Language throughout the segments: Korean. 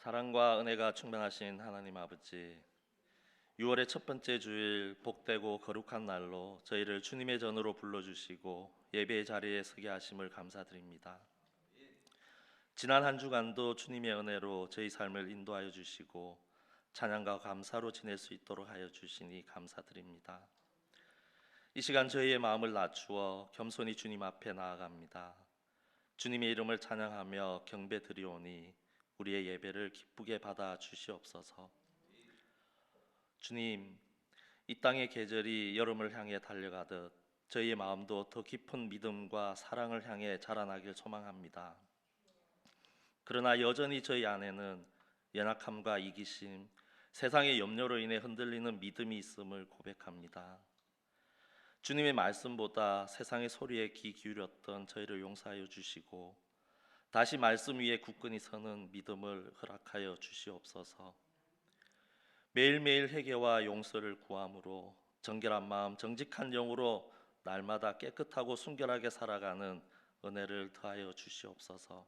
사랑과 은혜가 충만하신 하나님 아버지 6월의 첫 번째 주일 복되고 거룩한 날로 저희를 주님의 전으로 불러주시고 예배의 자리에 서게 하심을 감사드립니다. 지난 한 주간도 주님의 은혜로 저희 삶을 인도하여 주시고 찬양과 감사로 지낼 수 있도록 하여 주시니 감사드립니다. 이 시간 저희의 마음을 낮추어 겸손히 주님 앞에 나아갑니다. 주님의 이름을 찬양하며 경배 드리오니 우리의 예배를 기쁘게 받아 주시옵소서. 주님, 이 땅의 계절이 여름을 향해 달려가듯 저희의 마음도 더 깊은 믿음과 사랑을 향해 자라나길 소망합니다. 그러나 여전히 저희 안에는 연약함과 이기심, 세상의 염려로 인해 흔들리는 믿음이 있음을 고백합니다. 주님의 말씀보다 세상의 소리에 귀 기울였던 저희를 용서하여 주시고 다시 말씀 위에 굳건히 서는 믿음을 허락하여 주시옵소서. 매일매일 회개와 용서를 구함으로 정결한 마음, 정직한 영으로 날마다 깨끗하고 순결하게 살아가는 은혜를 더하여 주시옵소서.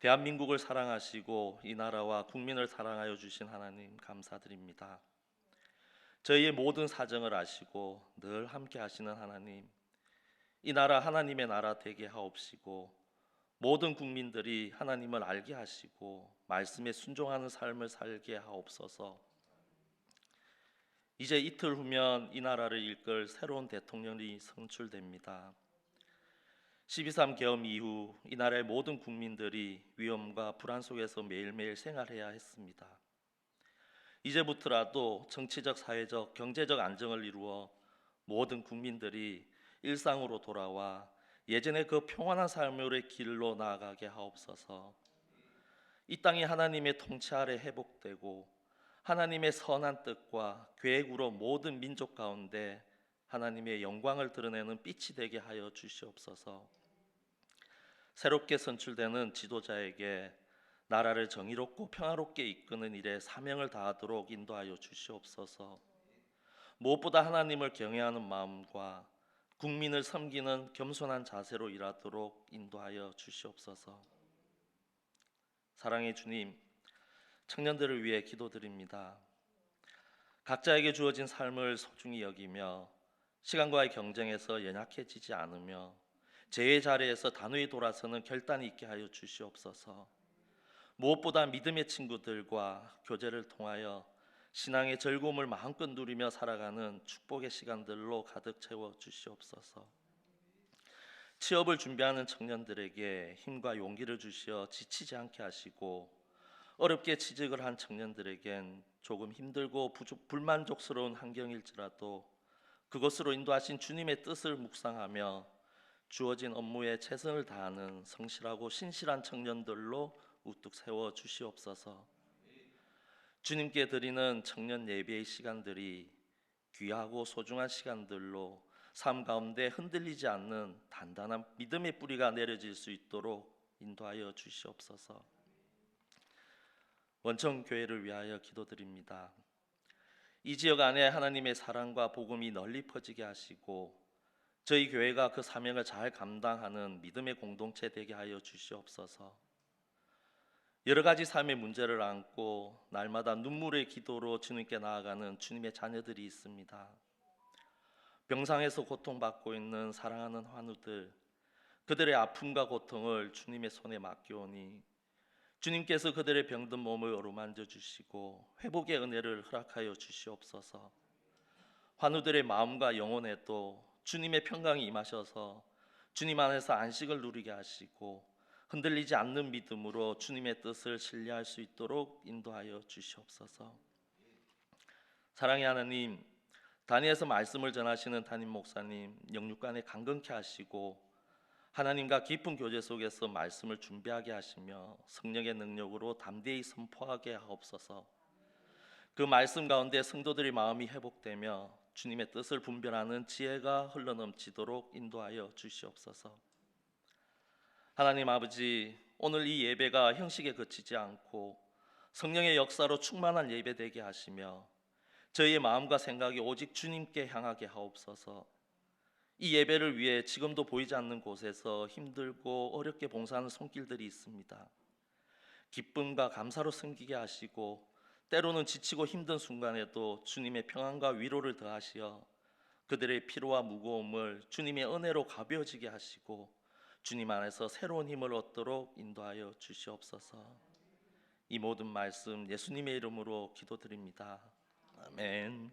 대한민국을 사랑하시고 이 나라와 국민을 사랑하여 주신 하나님 감사드립니다. 저희의 모든 사정을 아시고 늘 함께 하시는 하나님, 이 나라 하나님의 나라 되게 하옵시고 모든 국민들이 하나님을 알게 하시고 말씀에 순종하는 삶을 살게 하옵소서. 이제 이틀 후면 이 나라를 이끌 새로운 대통령이 선출됩니다. 12.3 계엄 이후 이 나라의 모든 국민들이 위험과 불안 속에서 매일매일 생활해야 했습니다. 이제부터라도 정치적, 사회적, 경제적 안정을 이루어 모든 국민들이 일상으로 돌아와 예전의 그 평안한 삶의 길로 나아가게 하옵소서. 이 땅이 하나님의 통치 아래 회복되고 하나님의 선한 뜻과 계획으로 모든 민족 가운데 하나님의 영광을 드러내는 빛이 되게 하여 주시옵소서. 새롭게 선출되는 지도자에게 나라를 정의롭고 평화롭게 이끄는 일에 사명을 다하도록 인도하여 주시옵소서. 무엇보다 하나님을 경외하는 마음과 국민을 섬기는 겸손한 자세로 일하도록 인도하여 주시옵소서. 사랑의 주님, 청년들을 위해 기도드립니다. 각자에게 주어진 삶을 소중히 여기며 시간과의 경쟁에서 연약해지지 않으며 제의 자리에서 단호히 돌아서는 결단이 있게 하여 주시옵소서. 무엇보다 믿음의 친구들과 교제를 통하여 신앙의 즐거움을 마음껏 누리며 살아가는 축복의 시간들로 가득 채워 주시옵소서. 취업을 준비하는 청년들에게 힘과 용기를 주시어 지치지 않게 하시고 어렵게 취직을 한 청년들에겐 조금 힘들고 부족, 불만족스러운 환경일지라도 그것으로 인도하신 주님의 뜻을 묵상하며 주어진 업무에 최선을 다하는 성실하고 신실한 청년들로 우뚝 세워 주시옵소서. 주님께 드리는 청년 예배의 시간들이 귀하고 소중한 시간들로 삶 가운데 흔들리지 않는 단단한 믿음의 뿌리가 내려질 수 있도록 인도하여 주시옵소서. 원청 교회를 위하여 기도드립니다. 이 지역 안에 하나님의 사랑과 복음이 널리 퍼지게 하시고 저희 교회가 그 사명을 잘 감당하는 믿음의 공동체 되게 하여 주시옵소서. 여러 가지 삶의 문제를 안고 날마다 눈물의 기도로 주님께 나아가는 주님의 자녀들이 있습니다. 병상에서 고통받고 있는 사랑하는 환우들, 그들의 아픔과 고통을 주님의 손에 맡겨오니 주님께서 그들의 병든 몸을 어루만져 주시고 회복의 은혜를 허락하여 주시옵소서. 환우들의 마음과 영혼에도 주님의 평강이 임하셔서 주님 안에서 안식을 누리게 하시고 흔들리지 않는 믿음으로 주님의 뜻을 신뢰할 수 있도록 인도하여 주시옵소서. 사랑의 하나님, 단위에서 말씀을 전하시는 담임 목사님 영육간에 강건케 하시고 하나님과 깊은 교제 속에서 말씀을 준비하게 하시며 성령의 능력으로 담대히 선포하게 하옵소서. 그 말씀 가운데 성도들의 마음이 회복되며 주님의 뜻을 분별하는 지혜가 흘러넘치도록 인도하여 주시옵소서. 하나님 아버지, 오늘 이 예배가 형식에 그치지 않고 성령의 역사로 충만한 예배 되게 하시며 저희의 마음과 생각이 오직 주님께 향하게 하옵소서. 이 예배를 위해 지금도 보이지 않는 곳에서 힘들고 어렵게 봉사하는 손길들이 있습니다. 기쁨과 감사로 섬기게 하시고 때로는 지치고 힘든 순간에도 주님의 평안과 위로를 더하시어 그들의 피로와 무거움을 주님의 은혜로 가벼워지게 하시고 주님 안에서 새로운 힘을 얻도록 인도하여 주시옵소서. 이 모든 말씀 예수님의 이름으로 기도드립니다. 아멘.